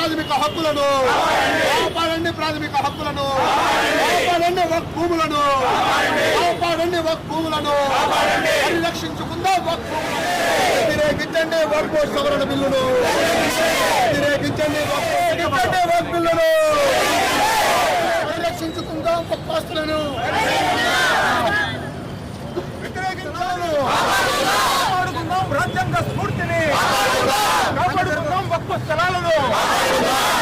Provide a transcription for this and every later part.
ప్రాథమిక హక్కులను. కాపాడండి ప్రాథమిక హక్కులను. కాపాడండి ఒక భూములను కాపాడండి ఒక భూములను పరిరక్షించుకుందా ఒక వ్యతిరేకించండి వక్ బోర్డు సవరణ బిల్లును. వ్యతిరేకించండి వ్యతిరేకించండి వక్ బిల్లును. పరిరక్షించుకుందాం ఒక ఆస్తులను? వ్యతిరేకించాను కాపాడుకుందాం? రాజ్యాంగ స్ఫూర్తిని కాపాడుకుందాం వక్ఫ్ స్థలాలను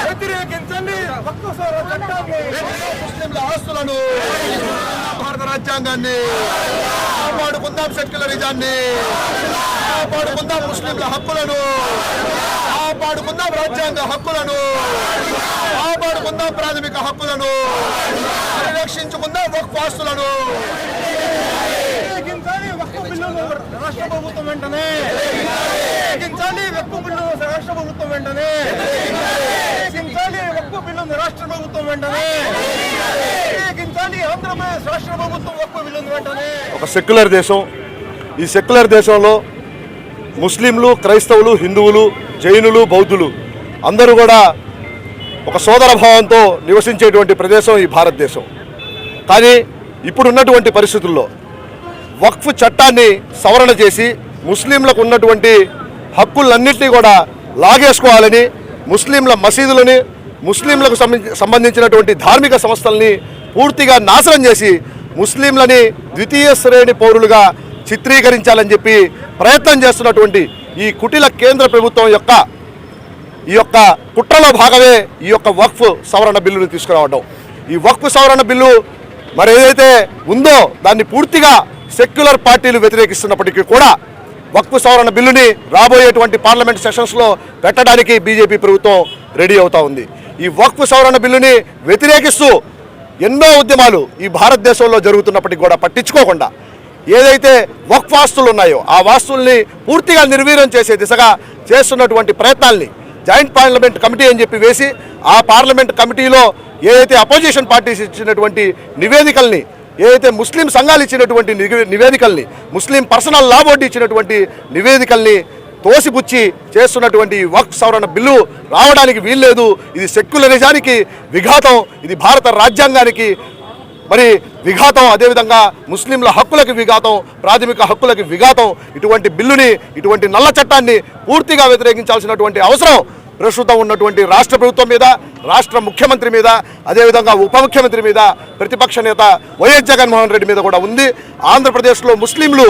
వ్యతిరేకించండి వక్ఫ్ సవరణ చట్టాన్ని ముస్లింల ఆస్తులను భారత రాజ్యాంగాన్ని కాపాడుకుందాం సెక్యులరిజాన్ని కాపాడుకుందాం ముస్లింల హక్కులను కాపాడుకుందాం రాజ్యాంగ హక్కులను కాపాడుకుందాం ప్రాథమిక హక్కులను పరిరక్షించుకుందాం వక్ఫ్ ఆస్తులను రాష్ట్ర ప్రభుత్వం వెంటనే తగ్గించాలి వెక్కు బిల్లును రాష్ట్ర ప్రభుత్వం వెంటనే తగ్గించాలి వెక్కు బిల్లును రాష్ట్ర ప్రభుత్వం వెంటనే తగ్గించాలి ఆంధ్రప్రదేశ్ రాష్ట్ర ప్రభుత్వం వెక్కు బిల్లును వెంటనే ఒక సెక్యులర్ దేశం. ఈ సెక్యులర్ దేశంలో ముస్లింలు క్రైస్తవులు హిందువులు జైనులు బౌద్ధులు అందరూ కూడా ఒక సోదర భావంతో నివసించేటువంటి ప్రదేశం ఈ భారతదేశం. కానీ ఇప్పుడున్నటువంటి పరిస్థితుల్లో వక్ఫ్ చట్టాన్ని సవరణ చేసి ముస్లింలకు ఉన్నటువంటి హక్కులన్నింటినీ కూడా లాగేసుకోవాలని ముస్లింల మసీదులని ముస్లింలకు సంబంధించినటువంటి ధార్మిక సంస్థల్ని పూర్తిగా నాశనం చేసి ముస్లింలని ద్వితీయ శ్రేణి పౌరులుగా చిత్రీకరించాలని చెప్పి ప్రయత్నం చేస్తున్నటువంటి ఈ కుటిల కేంద్ర ప్రభుత్వం యొక్క ఈ యొక్క కుట్రలో భాగమే ఈ యొక్క వక్ఫ్ సవరణ బిల్లును తీసుకురావడం. ఈ వక్ఫ్ సవరణ బిల్లు మరి ఏదైతే ఉందో దాన్ని పూర్తిగా సెక్యులర్ పార్టీలు వ్యతిరేకిస్తున్నప్పటికీ కూడా వక్ఫ్ సవరణ బిల్లుని రాబోయేటువంటి పార్లమెంట్ సెషన్స్లో పెట్టడానికి బీజేపీ ప్రభుత్వం రెడీ అవుతా ఉంది. ఈ వక్ఫ్ సవరణ బిల్లుని వ్యతిరేకిస్తూ ఎన్నో ఉద్యమాలు ఈ భారతదేశంలో జరుగుతున్నప్పటికీ కూడా పట్టించుకోకుండా ఏదైతే వక్ఫ్ ఆస్తులు ఉన్నాయో ఆ వాస్తుల్ని పూర్తిగా నిర్వీర్యం చేసే దిశగా చేస్తున్నటువంటి ప్రయత్నాల్ని జాయింట్ పార్లమెంట్ కమిటీ అని చెప్పి వేసి ఆ పార్లమెంట్ కమిటీలో ఏదైతే అపోజిషన్ పార్టీస్ ఇచ్చినటువంటి నివేదికల్ని ఏదైతే ముస్లిం సంఘాలు ఇచ్చినటువంటి నివేదికల్ని ముస్లిం పర్సనల్ లా బోర్డు ఇచ్చినటువంటి నివేదికల్ని తోసిపుచ్చి చేస్తున్నటువంటి వక్ఫ్ సవరణ బిల్లు రావడానికి వీల్లేదు. ఇది సెక్యులరిజానికి విఘాతం. ఇది భారత రాజ్యాంగానికి మరి విఘాతం. అదేవిధంగా ముస్లింల హక్కులకు విఘాతం ప్రాథమిక హక్కులకు విఘాతం. ఇటువంటి బిల్లుని ఇటువంటి నల్ల చట్టాన్ని పూర్తిగా వ్యతిరేకించాల్సినటువంటి అవసరం ప్రస్తుతం ఉన్నటువంటి రాష్ట్ర ప్రభుత్వం మీద రాష్ట్ర ముఖ్యమంత్రి మీద అదేవిధంగా ఉప ముఖ్యమంత్రి మీద ప్రతిపక్ష నేత వైఎస్ జగన్మోహన్ రెడ్డి మీద కూడా ఉంది. ఆంధ్రప్రదేశ్లో ముస్లింలు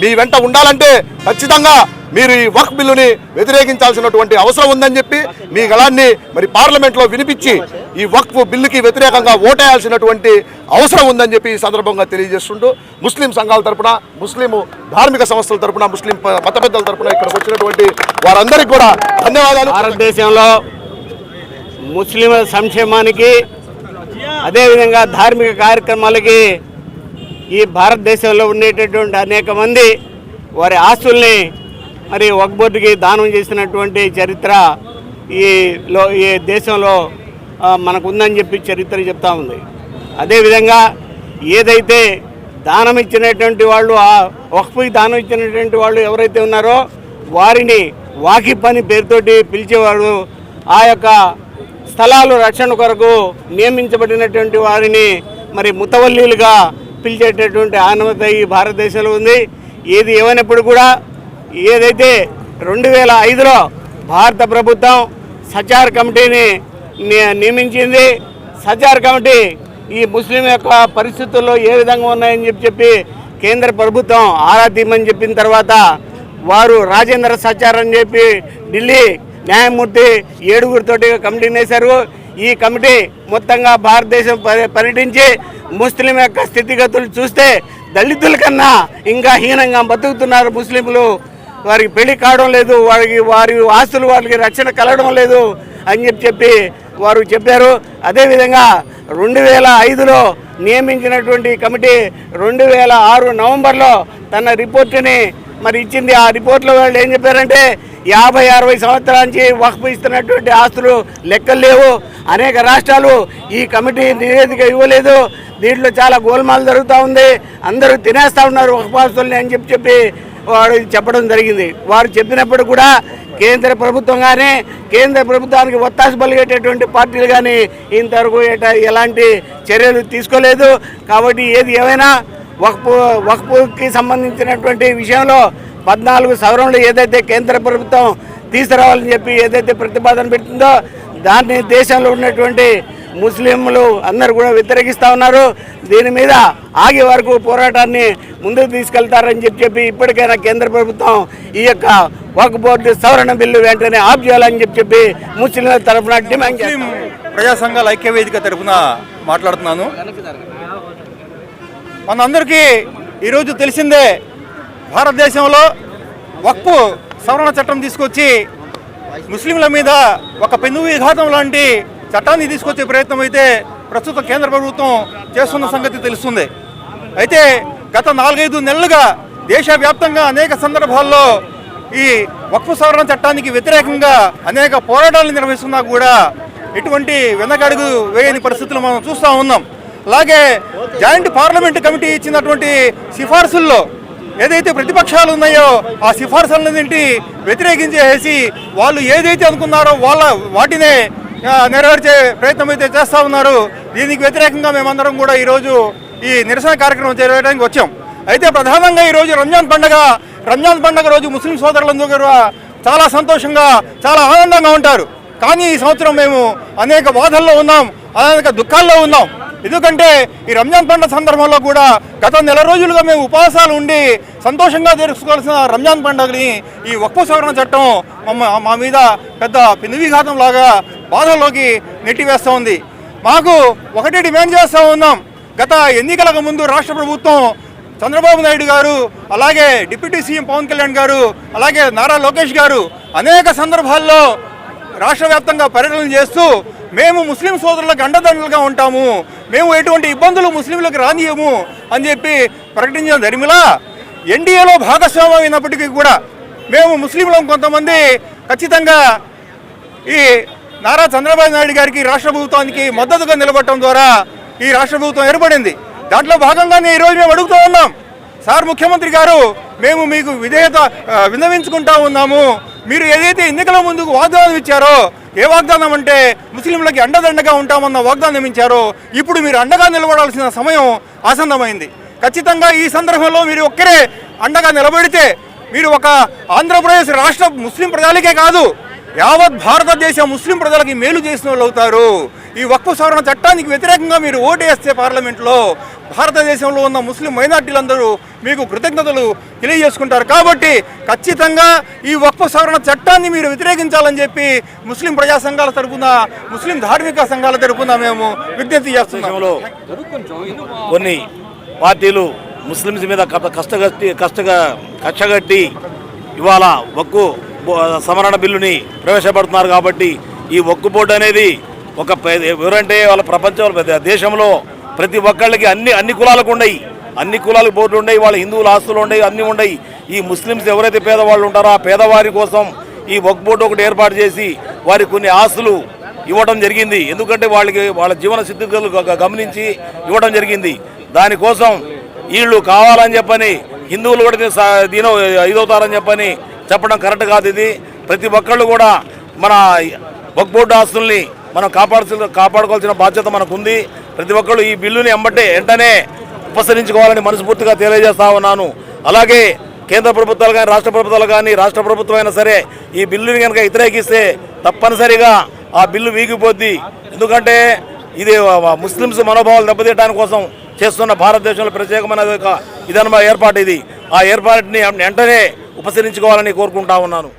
మీ వెంట ఉండాలంటే ఖచ్చితంగా మీరు ఈ వక్ బిల్లుని వ్యతిరేకించాల్సినటువంటి అవసరం ఉందని చెప్పి మీ గళాన్ని మరి పార్లమెంట్లో వినిపించి ఈ వక్ఫ్ బిల్లుకి వ్యతిరేకంగా ఓటేయాల్సినటువంటి అవసరం ఉందని చెప్పి ఈ సందర్భంగా తెలియజేస్తుంటూ ముస్లిం సంఘాల తరపున ముస్లిం ధార్మిక సంస్థల తరపున ముస్లిం మత పెద్దల తరపున ఇక్కడికి వచ్చినటువంటి వారందరికీ కూడా ధన్యవాదాలు. భారతదేశంలో ముస్లింల సంక్షేమానికి అదేవిధంగా ధార్మిక కార్యక్రమాలకి ఈ భారతదేశంలో ఉండేటటువంటి అనేక మంది వారి ఆస్తుల్ని మరి వక్ బోర్డుకి దానం చేసినటువంటి చరిత్ర ఈ లో ఈ దేశంలో మనకు ఉందని చెప్పి చరిత్ర చెప్తా ఉంది. అదేవిధంగా ఏదైతే దానం ఇచ్చినటువంటి వాళ్ళు ఆ వక్ఫ్కి దానం ఇచ్చినటువంటి వాళ్ళు ఎవరైతే ఉన్నారో వారిని వాకిఫ్ అని పేరుతోటి పిలిచేవాడు ఆ యొక్క స్థలాలు రక్షణ కొరకు నియమించబడినటువంటి వారిని మరి ముతవల్లీలుగా పిలిచేటటువంటి ఆనవత ఈ భారతదేశంలో ఉంది. ఏది ఏమైనప్పుడు కూడా ఏదైతే రెండు వేల ఐదులో భారత ప్రభుత్వం సచార్ కమిటీని ని- నియమించింది సచార్ కమిటీ ఈ ముస్లిం యొక్క పరిస్థితుల్లో ఏ విధంగా ఉన్నాయని చెప్పి చెప్పి కేంద్ర ప్రభుత్వం ఆరా తీయమని చెప్పిన తర్వాత వారు రాజేంద్ర సచార్ అని చెప్పి ఢిల్లీ న్యాయమూర్తి ఏడుగురితోటి కమిటీని వేశారు ఈ కమిటీ మొత్తంగా భారతదేశం పర్యటించి ముస్లిం యొక్క స్థితిగతులు చూస్తే దళితుల కన్నా ఇంకా హీనంగా బతుకుతున్నారు ముస్లింలు. వారికి పెళ్ళి కావడం లేదు వారికి వారి ఆస్తులు వారికి రక్షణ కలగడం లేదు అని చెప్పి చెప్పి వారు చెప్పారు. అదేవిధంగా రెండు వేల ఐదులో నియమించినటువంటి కమిటీ రెండు వేల ఆరు నవంబర్లో తన రిపోర్టుని మరి ఇచ్చింది. ఆ రిపోర్ట్లో వాళ్ళు ఏం చెప్పారంటే యాభై అరవై సంవత్సరాల నుంచి వక్ఫ్ ఇస్తున్నటువంటి ఆస్తులు లెక్కలు లేవు. అనేక రాష్ట్రాలు ఈ కమిటీ నివేదిక ఇవ్వలేదు. దీంట్లో చాలా గోల్మాల్ జరుగుతూ ఉంది. అందరూ తినేస్తూ ఉన్నారు వక్ఫ్ ఆస్తుల్ని అని చెప్పి చెప్పి వారు చెప్పడం జరిగింది. వారు చెప్పినప్పుడు కూడా కేంద్ర ప్రభుత్వం కానీ కేంద్ర ప్రభుత్వానికి ఒత్తాసు పలిగేటటువంటి పార్టీలు కానీ ఇంతవరకు ఎలాంటి చర్యలు తీసుకోలేదు. కాబట్టి ఏది ఏమైనా వక్పు వక్ఫ్కి సంబంధించినటువంటి విషయంలో పద్నాలుగు సవరణలు ఏదైతే కేంద్ర ప్రభుత్వం తీసుకురావాలని చెప్పి ఏదైతే ప్రతిపాదన పెట్టిందో దాన్ని దేశంలో ఉన్నటువంటి ముస్లింలు అందరూ కూడా వ్యతిరేకిస్తూ ఉన్నారు. దీని మీద ఆగే వరకు పోరాటాన్ని ముందుకు తీసుకెళ్తారని చెప్పి చెప్పి ఇప్పటికైనా కేంద్ర ప్రభుత్వం ఈ యొక్క వక్ బోర్డు సవరణ బిల్లు వెంటనే ఆఫ్ చేయాలని చెప్పి చెప్పి ముస్లింల తరఫున డిమాండ్ ప్రజా సంఘాల ఐక్యవేదిక తరపున మాట్లాడుతున్నాను. మనందరికీ ఈరోజు తెలిసిందే భారతదేశంలో వక్ఫ్ సవరణ చట్టం తీసుకొచ్చి ముస్లింల మీద ఒక పెను విఘాతం లాంటి చట్టాన్ని తీసుకొచ్చే ప్రయత్నం అయితే ప్రస్తుత కేంద్ర ప్రభుత్వం చేస్తున్న సంగతి తెలుస్తుంది. అయితే గత నాలుగైదు నెలలుగా దేశవ్యాప్తంగా అనేక సందర్భాల్లో ఈ వక్ఫ్ సవరణ చట్టానికి వ్యతిరేకంగా అనేక పోరాటాలు నిర్వహిస్తున్నా కూడా ఎటువంటి వెనకడుగు వేయని పరిస్థితులు మనం చూస్తూ ఉన్నాం. అలాగే జాయింట్ పార్లమెంట్ కమిటీ ఇచ్చినటువంటి సిఫార్సుల్లో ఏదైతే ప్రతిపక్షాలు ఉన్నాయో ఆ సిఫార్సులన్నింటి వ్యతిరేకించేసి వాళ్ళు ఏదైతే అనుకున్నారో వాళ్ళ వాటినే నెరవేర్చే ప్రయత్నం అయితే చేస్తూ ఉన్నారు. దీనికి వ్యతిరేకంగా మేమందరం కూడా ఈరోజు ఈ నిరసన కార్యక్రమం చేరవేయడానికి వచ్చాం. అయితే ప్రధానంగా ఈరోజు రంజాన్ పండగ రంజాన్ పండగ రోజు ముస్లిం సోదరులందరూ కూడా చాలా సంతోషంగా చాలా ఆనందంగా ఉంటారు. కానీ ఈ సంవత్సరం మేము అనేక బాధల్లో ఉన్నాం అనేక దుఃఖాల్లో ఉన్నాం. ఎందుకంటే ఈ రంజాన్ పండుగ సందర్భంలో కూడా గత నెల రోజులుగా మేము ఉపవాసాలు ఉండి సంతోషంగా జరుపుకోవాల్సిన రంజాన్ పండుగని ఈ ఒక్క సవరణ చట్టం మా మీద పెద్ద పినివిఘాతం లాగా బాధల్లోకి నెట్టివేస్తూ ఉంది. మాకు ఒకటే డిమాండ్ చేస్తూ ఉన్నాం. గత ఎన్నికలకు ముందు రాష్ట్ర ప్రభుత్వం చంద్రబాబు నాయుడు గారు అలాగే డిప్యూటీ సీఎం పవన్ కళ్యాణ్ గారు అలాగే నారా లోకేష్ గారు అనేక సందర్భాల్లో రాష్ట్ర వ్యాప్తంగా పర్యటన చేస్తూ మేము ముస్లిం సోదరులకు అండదండలుగా ఉంటాము. మేము ఎటువంటి ఇబ్బందులు ముస్లింలకు రానియము అని చెప్పి ప్రకటించిన దరిమిలా ఎన్డీఏలో భాగస్వామ్యం అయినప్పటికీ కూడా మేము ముస్లింలం కొంతమంది ఖచ్చితంగా ఈ నారా చంద్రబాబు నాయుడు గారికి రాష్ట్ర ప్రభుత్వానికి మద్దతుగా నిలబడటం ద్వారా ఈ రాష్ట్ర ప్రభుత్వం ఏర్పడింది. దాంట్లో భాగంగానే ఈరోజు మేము అడుగుతూ ఉన్నాం. సార్ ముఖ్యమంత్రి గారు మేము మీకు విధేయత విన్నవించుకుంటా ఉన్నాము. మీరు ఏదైతే ఎన్నికల ముందుకు వాగ్దానం ఇచ్చారో ఏ వాగ్దానం అంటే ముస్లింలకి అండదండగా ఉంటామన్న వాగ్దానం ఇచ్చారో ఇప్పుడు మీరు అండగా నిలబడాల్సిన సమయం ఆసన్నమైంది. ఖచ్చితంగా ఈ సందర్భంలో మీరు ఒక్కరే అండగా నిలబడితే మీరు ఒక ఆంధ్రప్రదేశ్ రాష్ట్ర ముస్లిం ప్రజలకే కాదు యావత్ భారతదేశ ముస్లిం ప్రజలకి మేలు చేసిన వాళ్ళు అవుతారు. ఈ వక్ఫ్ సవరణ చట్టానికి వ్యతిరేకంగా మీరు ఓటు పార్లమెంట్లో భారతదేశంలో ఉన్న ముస్లిం మైనార్టీలందరూ మీకు కృతజ్ఞతలు తెలియజేసుకుంటారు. కాబట్టి ఖచ్చితంగా ఈ వక్ఫ్ సవరణ చట్టాన్ని మీరు వ్యతిరేకించాలని చెప్పి ముస్లిం ప్రజా సంఘాల తరపున ముస్లిం ధార్మిక సంఘాల తరపున మేము విజ్ఞప్తి చేస్తున్నాం. కొన్ని పార్టీలు ముస్లిమ్స్ మీద కష్టగట్టి కష్టగా కక్షగట్టి ఇవాళ ఒక్కు సమరణ బిల్లుని ప్రవేశపెడుతున్నారు కాబట్టి ఈ ఒక్కు బోర్డు అనేది ఒక పే- ఎవరంటే వాళ్ళ ప్రపంచంలో పెద్ద దేశంలో ప్రతి ఒక్కళ్ళకి అన్ని అన్ని కులాలకు ఉన్నాయి. అన్ని కులాలకు బోర్డులు ఉన్నాయి వాళ్ళ హిందువుల ఆస్తులు ఉన్నాయి అన్నీ ఉన్నాయి. ఈ ముస్లిమ్స్ ఎవరైతే పేదవాళ్ళు ఉంటారో ఆ పేదవారి కోసం ఈ ఒక్ బోర్డు ఒకటి ఏర్పాటు చేసి వారికి కొన్ని ఆస్తులు ఇవ్వడం జరిగింది. ఎందుకంటే వాళ్ళకి వాళ్ళ జీవన స్థితిగతులు గమనించి ఇవ్వడం జరిగింది. దానికోసం వీళ్ళు కావాలని చెప్పని హిందువులు కూడా దీని సా- దీని ఇదవుతారని చెప్పని చెప్పడం కరెక్ట్ కాదు ఇది. ప్రతి ఒక్కళ్ళు కూడా మన వక్ ఆస్తుల్ని మనం కాపాడాల్సిన కాపాడుకోవాల్సిన బాధ్యత మనకుంది. ప్రతి ఒక్కళ్ళు ఈ బిల్లుని ఎంబటే వెంటనే ఉపసరించుకోవాలని మనస్ఫూర్తిగా తెలియజేస్తా ఉన్నాను. అలాగే కేంద్ర ప్రభుత్వాలు కానీ రాష్ట్ర ప్రభుత్వాలు కానీ రాష్ట్ర ప్రభుత్వం అయినా సరే ఈ బిల్లుని కనుక వ్యతిరేకిస్తే తప్పనిసరిగా ఆ బిల్లు వీగిపోద్ది. ఎందుకంటే ఇది ముస్లిమ్స్ మనోభావాలు దెబ్బతీయడానికి కోసం చేస్తున్న భారతదేశంలో ప్రత్యేకమైన ఒక ఏర్పాటు ఇది. ఆ ఏర్పాటుని వెంటనే ఉపసరించుకోవాలని కోరుకుంటా ఉన్నాను.